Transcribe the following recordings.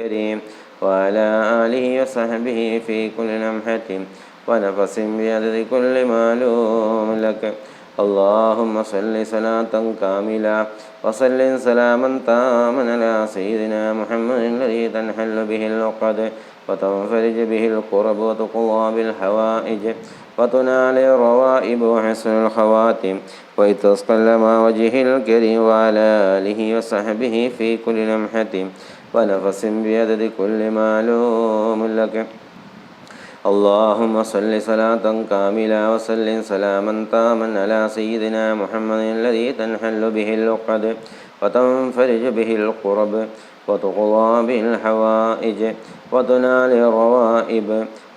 الكريم وعلى آله وصحبه في كل لمحة ونفس بعدد كل معلوم لك. اللهم صل صلاة كاملة وسلم سلاما تاما على سيدنا محمد الذي تنحل به العقد وتنفرج به القرب وتقضى بالحوائج وتنال الروائب وحسن الخواتم ويتسقل ما وجه الكريم وعلى آله وصحبه في كل لمحة ونفس بعدد كل معلوم لك. اللهم صل صلاة كاملة وسلم سلاما تاما على سيدنا محمد الذي تنحل به العقد وتنفرج به القرب وتقضى به الحوائج وتنال الروائب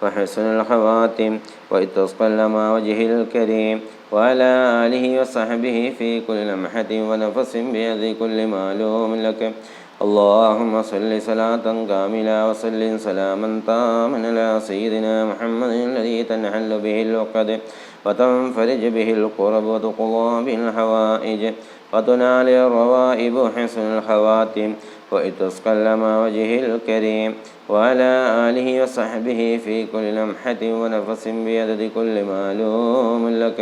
وحسن الخواتم وإتسقل ما وجه الكريم وعلى آله وصحبه في كل لمحة ونفس بيد كل معلوم لك. اللهم صل صلاة كاملة وسلم سلاما تاما على سيدنا محمد الذي تنحل به العقد وتنفرج به القرب وتقضى به الحوائج وتنال الروائب حسن الخواتم وإتسقل ما وجه الكريم وعلى آله وصحبه في كل لمحة ونفس بيدد كل معلوم لك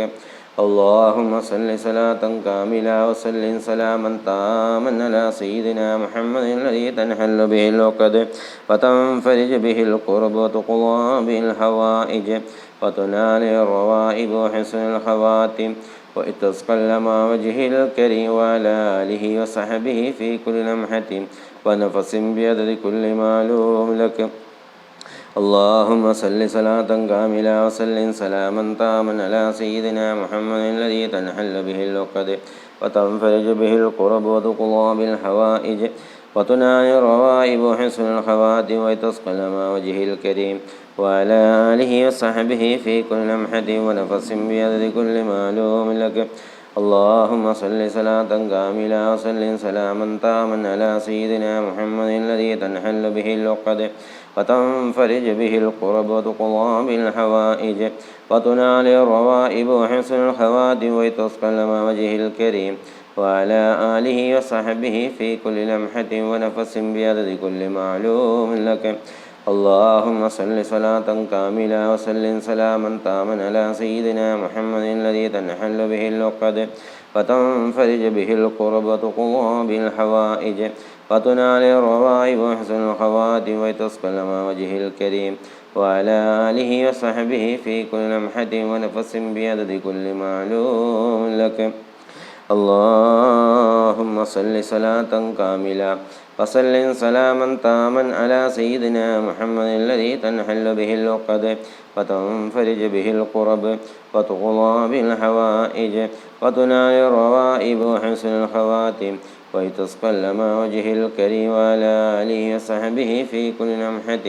اللهم صل صلاة كاملة وسلم سلاما تاما على سيدنا محمد الذي تنحل به العقد وتنفرج به القرب وتقضى به الحوائج وتنال الروائب وحسن الخواتم وإتسقل ما وجه الكريم وعلى آله وصحبه في كل لمحة ونفس بيدد كل معلوم لك. اللهم صل صلاة كاملة وسلم سلاما تاما على سيدنا محمد الذي تنحل به العقد وتنفرج به القرب وتقضى بالحوائج وتنال الروائب وحسن الخواتم وتسقل ما وجه الكريم وعلى آله وصحبه في كل لمحة ونفس بيد كل معلوم لك. اللهم صل صلاة كاملة وسلم سلاما تاما على سيدنا محمد الذي تنحل به العقد وتنفرج به القرب وتقضى بالحوائج وتنال الروائب وحسن الخواتم وتسقل ما وجه الكريم وعلى آله وصحبه في كل لمحة ونفس بعدد كل معلوم لك. اللهم صل صلاة كاملة وسلم سلاما تاما على سيدنا محمد الذي تنحل به العقد وتنفرج به القرب وتقضى بالحوائج وتنال الروائب وحسن الخواتم وتسقل ما وجه الكريم وعلى آله وصحبه في كل لمحة ونفس بعدد كل معلوم لك. اللهم صل صلاة كاملة وسلم سلاما تاما على سيدنا محمد الذي تنحل به العقد وتنفرج به القرب وتقضى به الحوائج وتنال الروائب وحسن الخواتم ويتسقل ما وجه الكريم وعلى آله وصحبه في كل لمحة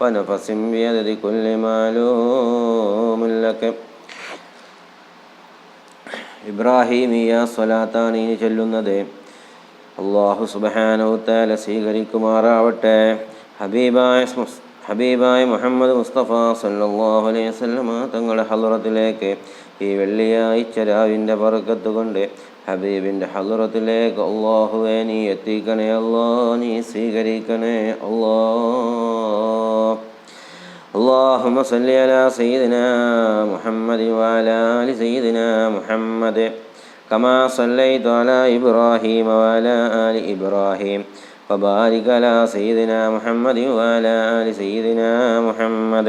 ونفس بيد كل معلوم لك ഇബ്രാഹിമിയ സ്വലാത്താണ് ഇനി ചൊല്ലുന്നത് അള്ളാഹു സുബഹാനവുത്താല സ്വീകരിക്കുമാറാവട്ടെ ഹബീബായ ഹബീബായ മുഹമ്മദ് മുസ്തഫ സല്ലാഹു അലൈഹി വസല്ലമ തങ്ങളുടെ ഹലറത്തിലേക്ക് ഈ വെള്ളിയാഴ്ച രാവിൻ്റെ പറക്കത്ത് കൊണ്ട് ഹബീബിൻ്റെ ഹലറത്തിലേക്ക് അള്ളാഹുവെ നീ എത്തിക്കണേ അള്ളാ നീ സ്വീകരിക്കണേ അള്ളാ اللهم صل على سيدنا محمد وعلى آل سيدنا محمد كما صليت على إبراهيم وعلى آل إبراهيم وبارك على سيدنا محمد وعلى آل سيدنا محمد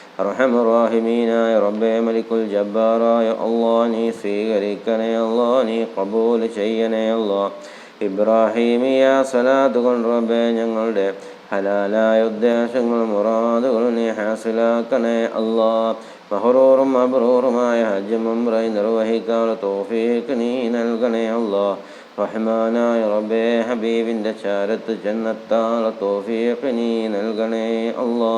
അർഹം റാഹിമീനായ റബ്ബെ മലിക്കുൽ ജബ്ബാറായ അള്ളാ നീ സ്വീകരിക്കണേ അള്ളാ നീ കബൂൽ ചെയ്യണേ അള്ളാ ഇബ്രാഹീമിയ സലാത്ത് കൊണ്ട് റബ്ബെ ഞങ്ങളുടെ ഹലാലായ ഉദ്ദേശങ്ങൾ മുറാദുകൾ നീ ഹാസിലാക്കണേ അള്ളാ മഹറൂറും അബ്രൂറുമായ ഹജ്ജ് മുംറൈ നിർവഹിക്കാനുള്ള തോഫീക്ക് നീ നൽകണേ അള്ളാ റഹ്മാനായ റബ്ബേ ഹബീബിന്റെ ചാരത്ത് ചെന്നെത്താനുള്ള തോഫീക്ക് നീ നൽകണേ അള്ളാ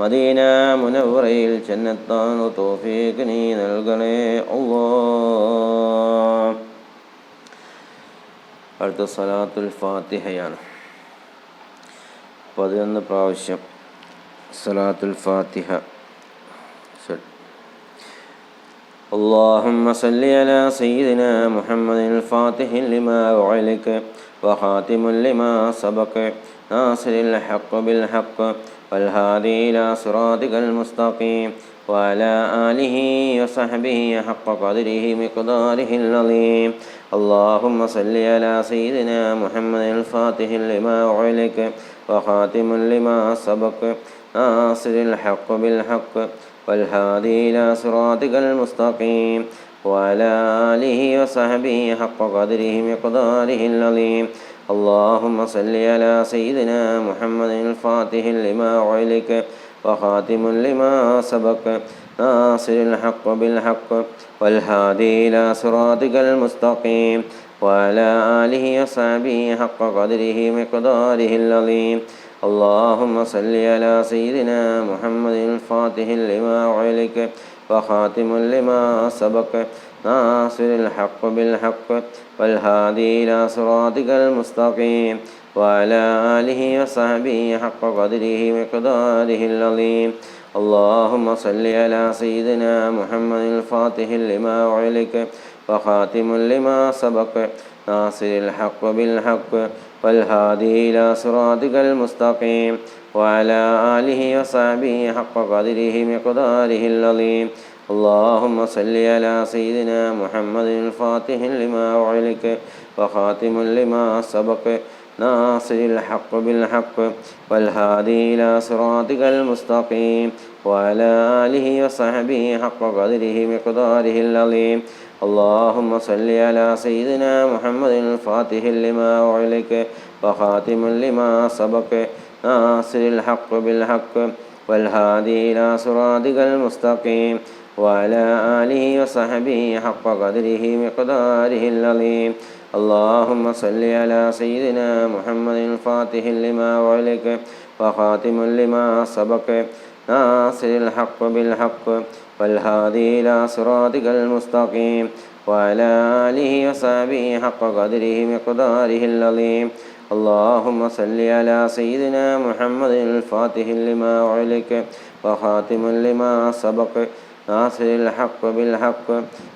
മദീന മുനവറയിൽ ചെന്നെത്താനുള്ള തോഫീക്ക് നീ നൽകണേ അള്ളാ അടുത്ത സലാത്തുൽ ഫാത്തിഹയാണ് പതിനൊന്ന് പ്രാവശ്യം സലാത്തുൽ ഫാത്തിഹ اللهم صل على سيدنا محمد الفاتح لما أعلك وخاتم لما سبق ناصر الحق بالحق والهادي إلى صراطك المستقيم وعلى آله وصحبه حق قدره مقداره العظيم اللهم صل على سيدنا محمد الفاتح لما أعلك وخاتم لما سبق ناصر الحق بالحق والهادي إلى صراطك المستقيم وعلى آله وصحبه حق قدره مقداره العظيم اللهم صل على سيدنا محمد الفاتح لما أعلك وخاتم لما سبق ناصر الحق بالحق والهادي إلى صراطك المستقيم وعلى آله وصحبه حق قدره مقداره العظيم. اللهم صل على سيدنا محمد الفاتح لما أعلك وخاتم لما سبق ناصر الحق بالحق والهادي إلى صراطك المستقيم وعلى آله وصحبه حق قدره مقداره العظيم. اللهم صل على سيدنا محمد الفاتح لما أعلك وخاتم لما سبق ناصر الحق بالحق والهادي إلى صراطك المستقيم وعلى آله وصحبه حق قدره مقداره العظيم. اللهم صل على سيدنا محمد الفاتح لما أعلك وخاتم لما سبق ناصر الحق بالحق والهادي إلى صراطك المستقيم وعلى آله وصحبه حق قدره مقداره العظيم اللهم صل على سيدنا محمد الفاتح لما أعلك وخاتم لما سبق ناصر الحق بالحق والهادي إلى صراطك المستقيم وعلى آله وصحبه حق قدره مقداره العظيم اللهم صل على سيدنا محمد الفاتح لما أعلك وخاتم لما سبق ناصر الحق بالحق والهادي إلى صراطك المستقيم وعلى آله وصحبه حق قدره مقداره العظيم اللهم صل على سيدنا محمد الفاتح لما أعلك وخاتم لما سبق ناصر الحق بالحق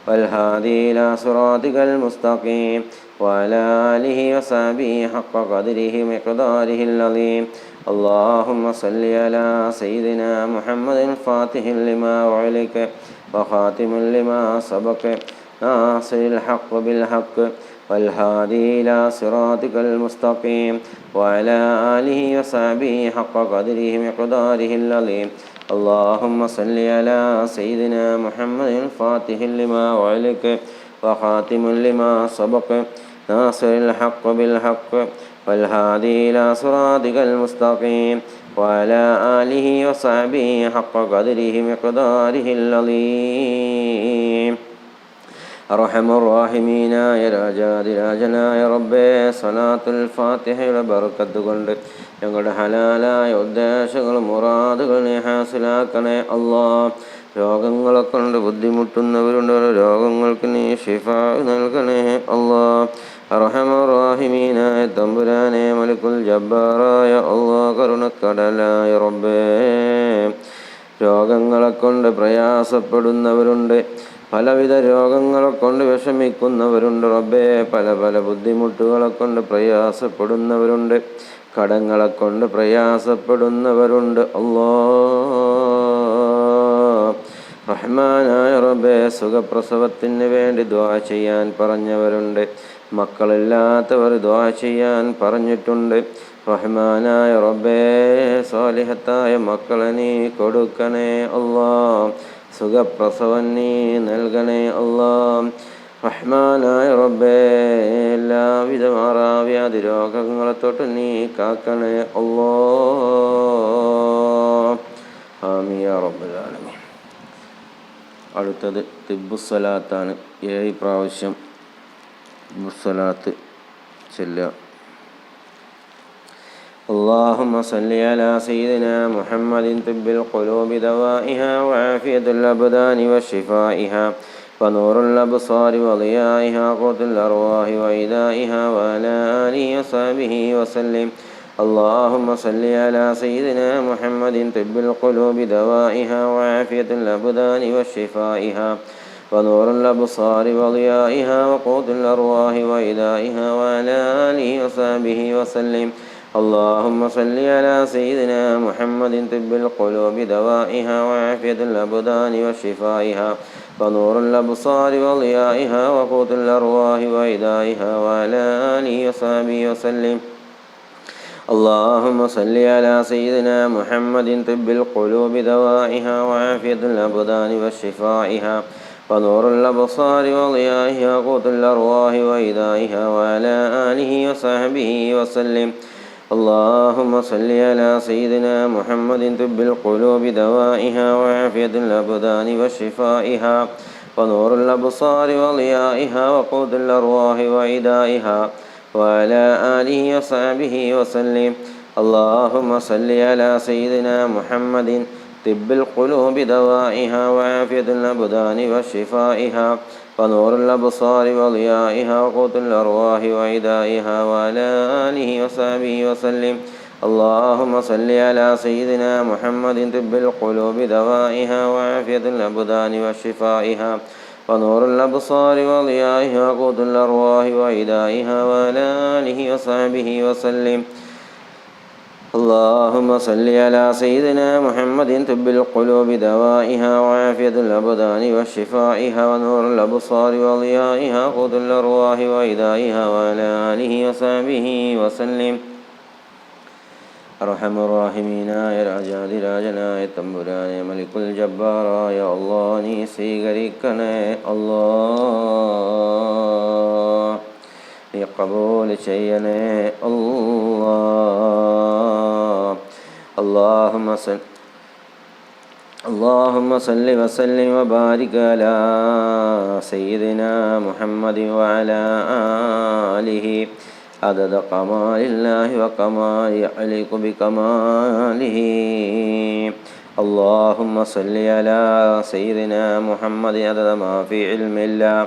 والهادي إلى صراطك المستقيم وعلى آله وصحبه حق قدره ومقداره العظيم اللهم صل على سيدنا محمد الفاتح لما أعلك وخاتم لما سبق ناصر الحق بالحق والهادي إلى صراطك المستقيم وعلى آله وصحبه حق قدره مقداره العظيم اللهم صل على سيدنا محمد الفاتح لما أعلك وخاتم لما سبق. ناصر الحق بالحق والهادي إلى صراطك المستقيم وعلى آله وصحبه حق قدره مقداره العظيم. അറഹമുറാഹിമീനായ രാജാതിരാജനായ റബ്ബേ സലാത്തുൽ ഫാത്തിഹയുടെ ബർക്കത്ത് കൊണ്ട് ഞങ്ങളുടെ ഹലാലായ ഉദ്ദേശങ്ങളും മുറാദുകൾ ഹാസിലാക്കണേ അള്ളാ. രോഗങ്ങളെ കൊണ്ട് ബുദ്ധിമുട്ടുന്നവരുണ്ട് രോഗങ്ങൾക്ക് നീ ഷിഫ നൽകണേ അള്ളാ. അറഹമുറാഹിമീനായ തമ്പുരാനെ മലിക്കുൽ ജബ്ബാറായ അള്ളാ കരുണക്കടലായ റബ്ബേ. രോഗങ്ങളെ കൊണ്ട് പ്രയാസപ്പെടുന്നവരുണ്ട് പലവിധ രോഗങ്ങളെ കൊണ്ട് വിഷമിക്കുന്നവരുണ്ട്. റബ്ബേ പല പല ബുദ്ധിമുട്ടുകളെ കൊണ്ട് പ്രയാസപ്പെടുന്നവരുണ്ട്. കടങ്ങളെ കൊണ്ട് പ്രയാസപ്പെടുന്നവരുണ്ട്. അല്ലോ റഹ്മാനായ റബ്ബേ സുഖപ്രസവത്തിന് വേണ്ടി ദ്വാ ചെയ്യാൻ പറഞ്ഞവരുണ്ട്. മക്കളില്ലാത്തവർ ദ്വാ ചെയ്യാൻ പറഞ്ഞിട്ടുണ്ട്. റഹ്മാനായ റബ്ബേ സ്വാലിഹത്തായ മക്കളെ നീ കൊടുക്കണേ. അള്ളാ സുഖപ്രസവം നീ നൽകണേ അള്ളാ റഹ്മാനായ റബ്ബേ എല്ലാവിധ മാറാവ്യാധി രോഗങ്ങളെ തൊട്ട് നീ കാക്കണേ അള്ളോ ആമിയ റബ്ബുലാലമി അടുത്തത് തിബുസ്വലാത്താണ് ഏഴ് പ്രാവശ്യം തിബുസ്വലാത്ത് ചെല്ലുക. اللهم صل على سيدنا محمد طب القلوب دوائها وعافية الأبدان وشفائها ونور الأبصار وضيائها قوت الأرواح وإدائها وعلى آله وصحبه وسلم. اللهم صل على سيدنا محمد طب القلوب دوائها وعافية الأبدان وشفائها ونور الأبصار وضيائها وقوت الأرواح وإدائها وعلى آله وصحبه وسلم. اللهم صل على سيدنا محمد طب القلوب دوائها وعافية الأبدان وشفائها ونور الأبصار وضيائها وقوت الأرواح وإدائها وعلى آله وصحبه وسلم. اللهم صل على سيدنا محمد طب القلوب دوائها وعافية الأبدان وشفائها ونور الأبصار وضيائها وقوت الأرواح وإدائها وعلى آله وصحبه وسلم. اللهم صل على سيدنا محمد طب القلوب دوائها وعافية الأبدان وشفائها ونور الأبصار وضيائها وقود الأرواح وعدائها وعلى آله وصحبه وسلم. اللهم صل على سيدنا محمد طب القلوب دوائها وعافية الأبدان وشفائها ونور الأبصار وضيائها وقوت الأرواح وعدائها وعلى آله وصحبه وسلم. اللهم صل على سيدنا محمد طب القلوب دوائها وعافية الأبدان وشفائها. ونور الأبصار وضيائها وقوت الأرواح وعدائها وعلى آله وصحبه وسلم. اللهم صل على سيدنا محمد طب القلوب دوائها وعافية الأبدان وشفائها ونور الأبصار وضيائها قوت الأرواح وإدائها وعلى آله وصحبه وسلم. أرحم الراحمين يا رجال راجنا يا تمبران يا ملك الجبار يا الله نيسي غريكنا الله. കബൂൽ ചെയ്യണേ അള്ളാ اللهم صل اللهم صل وسلم وبارك على سيدنا محمد وعلى آله عدد كمال الله وكمال يعلق بكماله اللهم صل على سيدنا محمد عدد ما في علم الله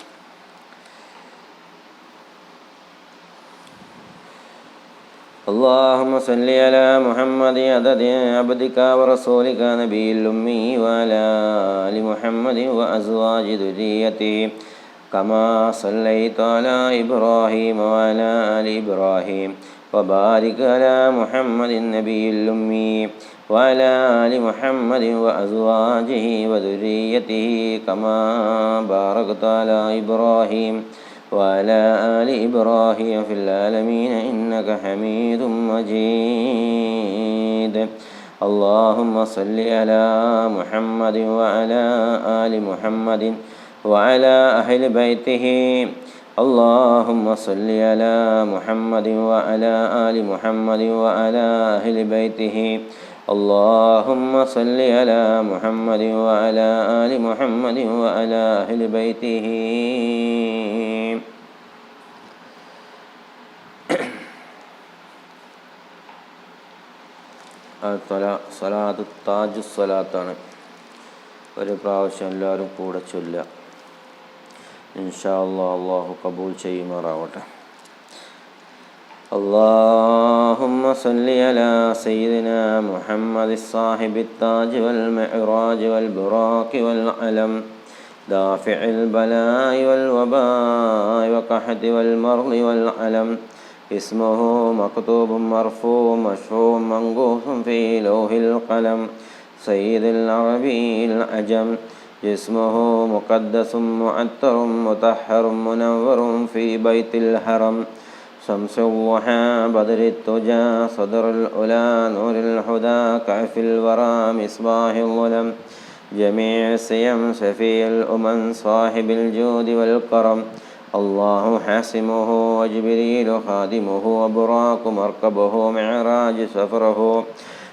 اللهم صل على محمد عدد عبدك ورسولك نبي الأمي وعلى آل محمد وأزواج ذريته كما صليت على إبراهيم وعلى آل إبراهيم وبارك على محمد النبي الأمي وعلى آل محمد وأزواجه وذريته كما باركت على إبراهيم وعلى آل إبراهيم في العالمين إنك حميد مجيد. اللهم صل على محمد وعلى آل محمد وعلى أهل بيته. اللهم صل على محمد وعلى آل محمد وعلى أهل بيته. اللهم صل على محمد وعلى آل محمد وعلى أهل بيته സലാത്ത് താജു സലാത്താണ് ഒരു പ്രാവശ്യം എല്ലാവരും കൂടെ ചൊല്ലുക ഇൻഷാ അല്ലാ അള്ളാഹു കബൂൽ ചെയ്യുമാറാവട്ടെ اللهم صل على سيدنا محمد الصاحب التاج والمعراج والبراق والعلم دافع البلاء والوباء وقحط والمرض والعلم اسمه مكتوب مرفوع مشهور منقوص في لوح القلم. سيد العربي العجم جسمه مقدس معطر مطهر منور في بيت الحرم. شمس الضحى بدر التجى صدر الأولى نور الهدى كعف الورى مصباح الظلم جميع السيم شفيع الأمم صاحب الجود والكرم. الله حاسمه وجبريل خادمه وبراك مركبه معراج سفره.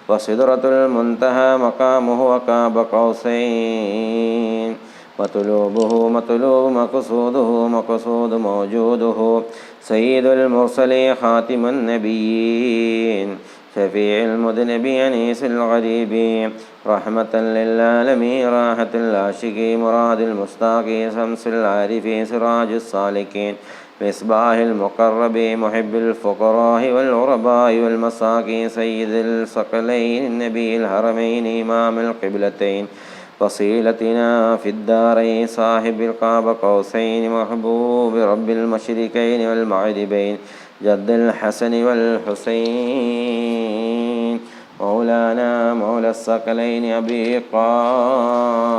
وصدرة المنتهى مقامه وكاب قوسين. مطلوبه مطلوب مقصوده مقصود موجوده. سيد المرسلين خاتم النبيين. شفيع المذنب أنيس الغريب. رحمة للعالمين راحة العاشقين مراد المستاقي شمس العارفين سراج السالكين مصباح المقرب محب الفقراء والغرباء والمساكين سيد الثقلين النبي الحرمين إمام القبلتين. وصيلتنا في الدارين صاحب القاب قوسين محبوب رب المشركين والمغربين جد الحسن والحسين مولانا مولى الثقلين أبي قاسم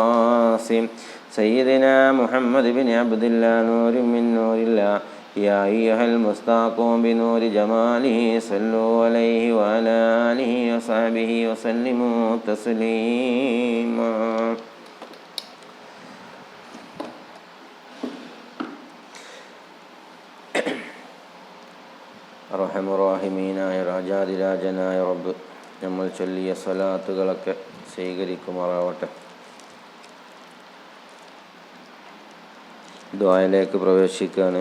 سيدنا محمد بن عبد الله نور من نور الله يا أيها المستاقون بنور جماله صلوا عليه وعلى آله وصحبه وسلموا تسليما റഹമുറാഹിമീനായ രാജാതിരാജനായ റബ്ബ് നമ്മൾ ചൊല്ലിയ സ്വലാത്തുകളൊക്കെ സ്വീകരിക്കുമാറാവട്ടെ ദ്വായയിലേക്ക് പ്രവേശിക്കുകയാണ്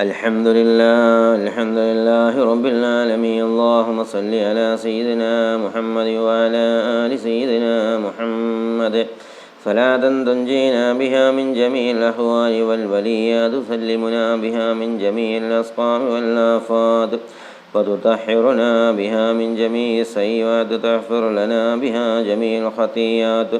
الحمد لله الحمد لله رب العالمين. اللهم صل على سيدنا محمد وعلى آل سيدنا محمد. صلاة تنجينا بها من جميع الأحوال والبليات تسلمنا بها من جميع الأسقام والآفات. وتطهرنا بها من جميع السيئات تغفر لنا بها جميع الخطيئات.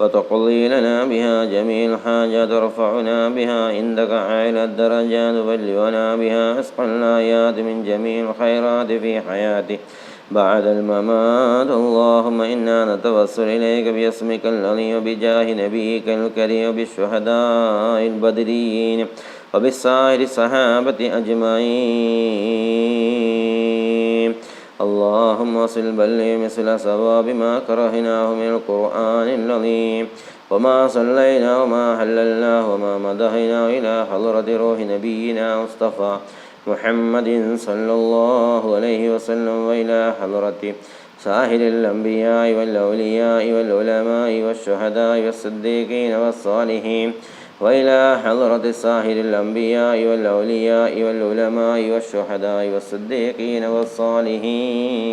وتقضي لنا بها جميع الحاجات ترفعنا بها عندك عالى الدرجات تبلغنا بها أسقى الآيات من جميع الخيرات في حياتي. بعد الممات اللهم إنا نتوسل إليك باسمك العظيم وبجاه نبيك الكريم وبالشهداء البدريين وبالسائر الصحابة أجمعين. اللهم وصل بلي مثل ثواب ما كرهناه من القرآن العظيم. وما صلينا وما حللنا وما مدحنا إلى حضرة روح نبينا مصطفى محمد صلى الله عليه وسلم وإلى حضرة ساهر الأنبياء والأولياء والعلماء والشهداء والصديقين والصالحين. وإلى حضرة الساهر الأنبياء والأولياء والعلماء والشهداء والصديقين والصالحين.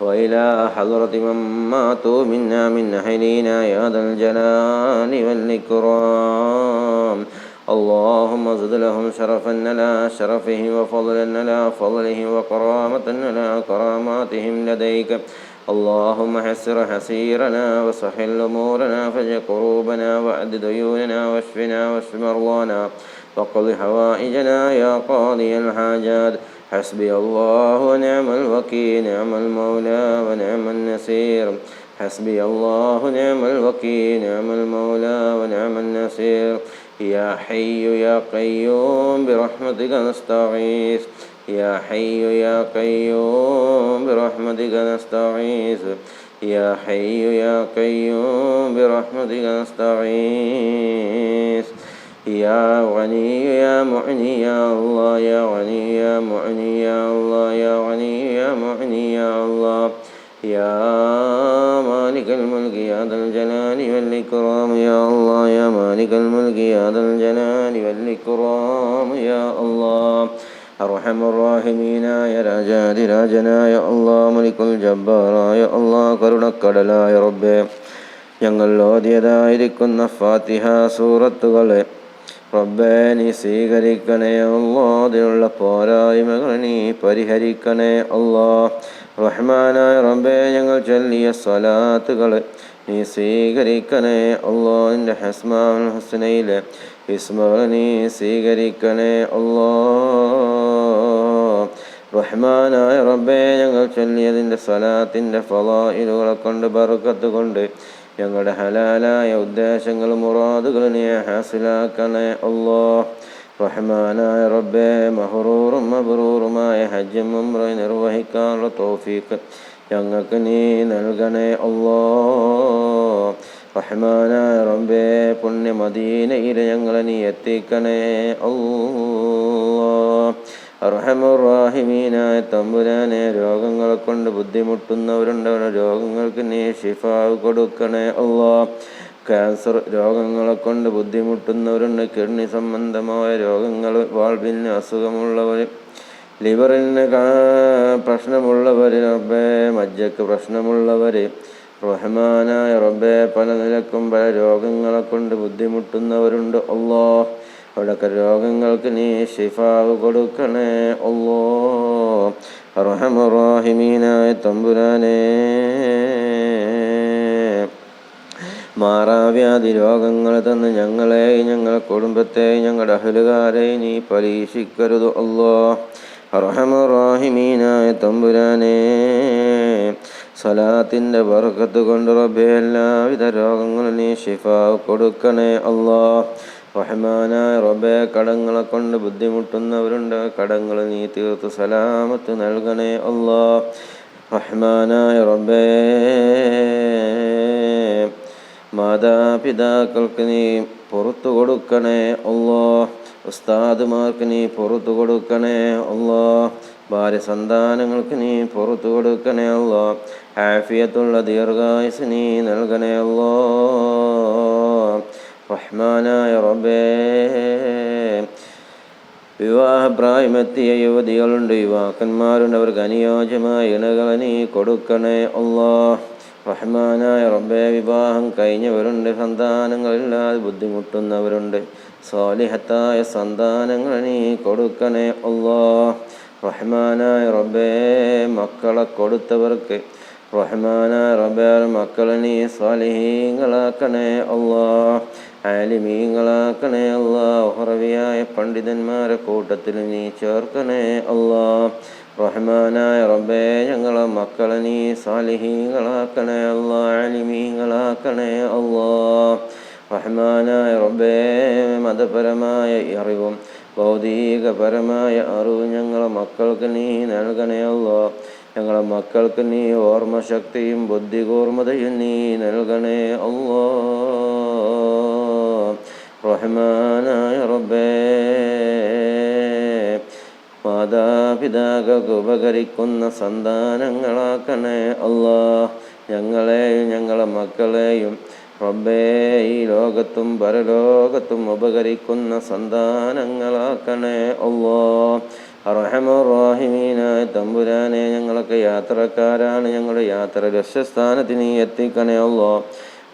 وإلى حضرة من ماتوا منا من أهلنا يا ذا الجلال والإكرام. اللهم زد لهم شرفا على شرفهم وفضلا على فضلهم وكرامة على كراماتهم لديك. اللهم حسر حسيرنا وسهل أمورنا فج قروبنا وعد ديوننا واشفنا واشف مرضانا وقض حوائجنا يا قاضي الحاجات. حسبي الله ونعم الوكيل نعم المولى ونعم النصير. حسبي الله نعم الوكيل نعم المولى ونعم النصير. يا حي يا قيوم برحمتك نستغيث. يا حي يا قيوم برحمتك نستغيث يا حي يا قيوم برحمتك نستغيث يا غني يا معني يا الله يا غني يا معني يا الله يا غني يا معني يا الله. يا مالك الملك يا ذا الجلال والإكرام يا الله يا مالك الملك يا ذا الجلال والإكرام يا الله. അർഹമുറാഹിമീനായ രാജാതിരാജനായ അള്ളാ الله ജബ്ബാറായ അള്ളാ കരുണക്കടലായ റബ്ബെ. ഞങ്ങൾ ഓതിയതായിരിക്കുന്ന ഫാത്തിഹ സൂറത്തുകളെ റബ്ബേ നീ സ്വീകരിക്കണേ അള്ളാ അതിനുള്ള പോരായ്മകൾ നീ പരിഹരിക്കണേ അള്ളാ റഹ്മാനായ റബ്ബേ. ഞങ്ങൾ ചൊല്ലിയ സ്വലാത്തുകൾ നീ സ്വീകരിക്കണേ അള്ളാ നിന്റെ ഹസ്മാൻ ഹസ്നയിലെ. ഇസ്മകൾ നീ സ്വീകരിക്കണേ ഉള്ളോ റഹ്മാനായ റബ്ബേ ഞങ്ങൾ ചൊല്ലിയതിന്റെ സ്വലാത്തിന്റെ ഫലായിലുകളെ കൊണ്ട് ബറുക്കത്ത് കൊണ്ട് ഞങ്ങളുടെ ഹലാലായ ഉദ്ദേശങ്ങളും മുറാദുകളും നീ ഹാസിലാക്കണേ ഉള്ളോ റഹ്മാനായ റബ്ബേ മഹറൂറും മബറൂറുമായ ഹജ്ജും നിർവഹിക്കാനുള്ള തോഫീക്ക് ഞങ്ങൾക്ക് നീ നൽകണേ അല്ലോ റഹ്മാനായ റബ്ബേ പുണ്യമദീനയിൽ ഞങ്ങളെ നീ എത്തിക്കണേ അർഹമുറാഹിമീനായ തമ്പുരാനെ രോഗങ്ങളെ കൊണ്ട് ബുദ്ധിമുട്ടുന്നവരുണ്ട് അവരുടെ രോഗങ്ങൾക്ക് നീ ഷിഫാവ് കൊടുക്കണേ അല്ലോ ക്യാൻസർ രോഗങ്ങളെ കൊണ്ട് ബുദ്ധിമുട്ടുന്നവരുണ്ട് കിഡ്നി സംബന്ധമായ രോഗങ്ങൾ വാൾവിന് അസുഖമുള്ളവർ ലിവറിന് പ്രശ്നമുള്ളവർ റബ്ബേ മജ്ജക്ക് പ്രശ്നമുള്ളവർ റഹ്മാനായ റബ്ബേ പല നിലക്കും പല രോഗങ്ങളെ കൊണ്ട് ബുദ്ധിമുട്ടുന്നവരുണ്ട്. ഒല്ലോ അവിടൊക്കെ രോഗങ്ങൾക്ക് നീ ഷിഫാവ് കൊടുക്കണേ. ഒല്ലോ റഹമുറാഹിമീനായ തമ്പുരാനേ. മാറാവ്യാധി രോഗങ്ങൾ തന്ന് ഞങ്ങളെയും ഞങ്ങളുടെ കുടുംബത്തെയും ഞങ്ങളുടെ അഹലുകാരെ നീ പരീക്ഷിക്കരുത്. അല്ലോ റഹമുറാഹിമീനായ തമ്പുരാനെ സലാത്തിന്റെ വർഗത്ത് കൊണ്ട് റബ്ബെ എല്ലാവിധ രോഗങ്ങളും നീ ഷിഫാവ് കൊടുക്കണേ അള്ളാഹ് റഹ്മാനായ റബ്ബെ കടങ്ങളെ കൊണ്ട് ബുദ്ധിമുട്ടുന്നവരുണ്ട് കടങ്ങൾ നീ തീർത്ത് സലാമത്ത് നൽകണേ അള്ളാഹ് റഹ്മാനായ റബ്ബേ മാതാപിതാക്കൾക്ക് നീ പുറത്തു കൊടുക്കണേ ഉള്ളോ ഉസ്താദുമാർക്ക് നീ പുറത്തു കൊടുക്കണേ ഉള്ളോ ഭാര്യ സന്താനങ്ങൾക്ക് നീ പുറത്തു കൊടുക്കണേ അല്ലോ ആഫിയത്തുള്ള ദീർഘായുസ് നീ നൽകണേ അല്ലോ റഹ്മാനായ റബേ വിവാഹപ്രായമെത്തിയ യുവതികളുണ്ട് യുവാക്കന്മാരുണ്ട്. അവർക്ക് അനുയോജ്യമായ ഇണകളെ നീ കൊടുക്കണേ അല്ലാ റഹ്മാനായ റബ്ബെ വിവാഹം കഴിഞ്ഞവരുണ്ട്. സന്താനങ്ങളില്ലാതെ ബുദ്ധിമുട്ടുന്നവരുണ്ട്. സ്വാലിഹത്തായ സന്താനങ്ങൾ നീ കൊടുക്കണേ അല്ലാ റഹ്മാനായ റബ്ബേ മക്കളെ കൊടുത്തവർക്ക് റഹ്മാനായ റബ്ബേ മക്കളെ നീ സ്വാലിഹീങ്ങളാക്കണേ അല്ലാ ആലിമീങ്ങളാക്കണേ അല്ലാ ഹറവിയായ പണ്ഡിതന്മാരെ കൂട്ടത്തിൽ നീ ചേർക്കണേ അല്ലാ റഹ്മാനായ റബ്ബേ ഞങ്ങളെ മക്കളെ നീ സാലിഹീങ്ങളാക്കണേ അല്ലാ ആലിമീങ്ങളാക്കണേ അല്ലാ റഹ്മാനായ റബ്ബേ മതപരമായ അറിവും ഭൗതികപരമായ അറിവ് ഞങ്ങളെ മക്കൾക്ക് നീ നൽകണേ അല്ലോ ഞങ്ങളെ മക്കൾക്ക് നീ ഓർമ്മശക്തിയും ബുദ്ധികൂർമ്മതയും നീ നൽകണേ അല്ലോ റഹ്മാനായ റബ്ബേ. മാതാപിതാക്കൾക്ക് ഉപകരിക്കുന്ന സന്താനങ്ങളാക്കണേ അല്ലാ. ഞങ്ങളെയും ഞങ്ങളെ മക്കളെയും റബ്ബേ ഈ ലോകത്തും പരലോകത്തും ഉപകരിക്കുന്ന സന്താനങ്ങളാക്കണേ അള്ളോ അറഹമോ റാഹിമീനായ തമ്പുരാനെ ഞങ്ങളൊക്കെ യാത്രക്കാരാണ്. ഞങ്ങളുടെ യാത്ര ലക്ഷ്യസ്ഥാനത്ത് എത്തിക്കണേ അല്ലോ.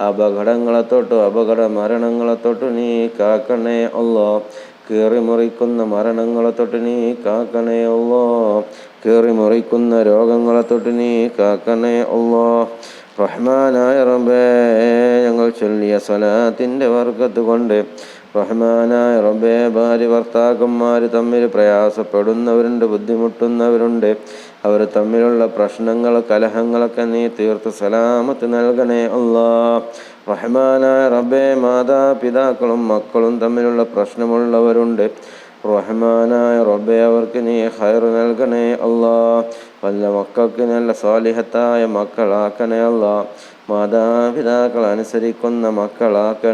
അപകടങ്ങളെ തൊട്ടു അപകട മരണങ്ങളെ തൊട്ടു നീ കാക്കണേ അല്ലോ കീറി മുറിക്കുന്ന മരണങ്ങളെ തൊട്ട് നീ കാക്കണേ അല്ലോ കീറി മുറിക്കുന്ന രോഗങ്ങളെ തൊട്ട് നീ കാക്കണേ അല്ലോ റഹ്മാനായ റബ്ബേ ഞങ്ങൾ ചൊല്ലിയ സ്വലാത്തിന്റെ വർഗത്ത് കൊണ്ട് റഹ്മാനായ റബ്ബേ ഭാര്യ ഭർത്താക്കന്മാർ തമ്മിൽ പ്രയാസപ്പെടുന്നവരുണ്ട് ബുദ്ധിമുട്ടുന്നവരുണ്ട്. അവർ തമ്മിലുള്ള പ്രശ്നങ്ങൾ കലഹങ്ങളൊക്കെ നീ തീർത്ത് സലാമത്ത് നൽകണേ അള്ളാ റഹ്മാനായ റബ്ബേ മാതാപിതാക്കളും മക്കളും തമ്മിലുള്ള പ്രശ്നമുള്ളവരുണ്ട്. റഹ്മാനായ റബ്ബെ അവർക്ക് നീ ഹൈർ നൽകണേ അല്ലാ. വല്ല മക്കൾക്ക് നല്ല സ്വാലിഹത്തായ മക്കളാക്കണേ അല്ലാ. മാതാപിതാക്കൾ അനുസരിക്കുന്ന മക്കളാക്കണേ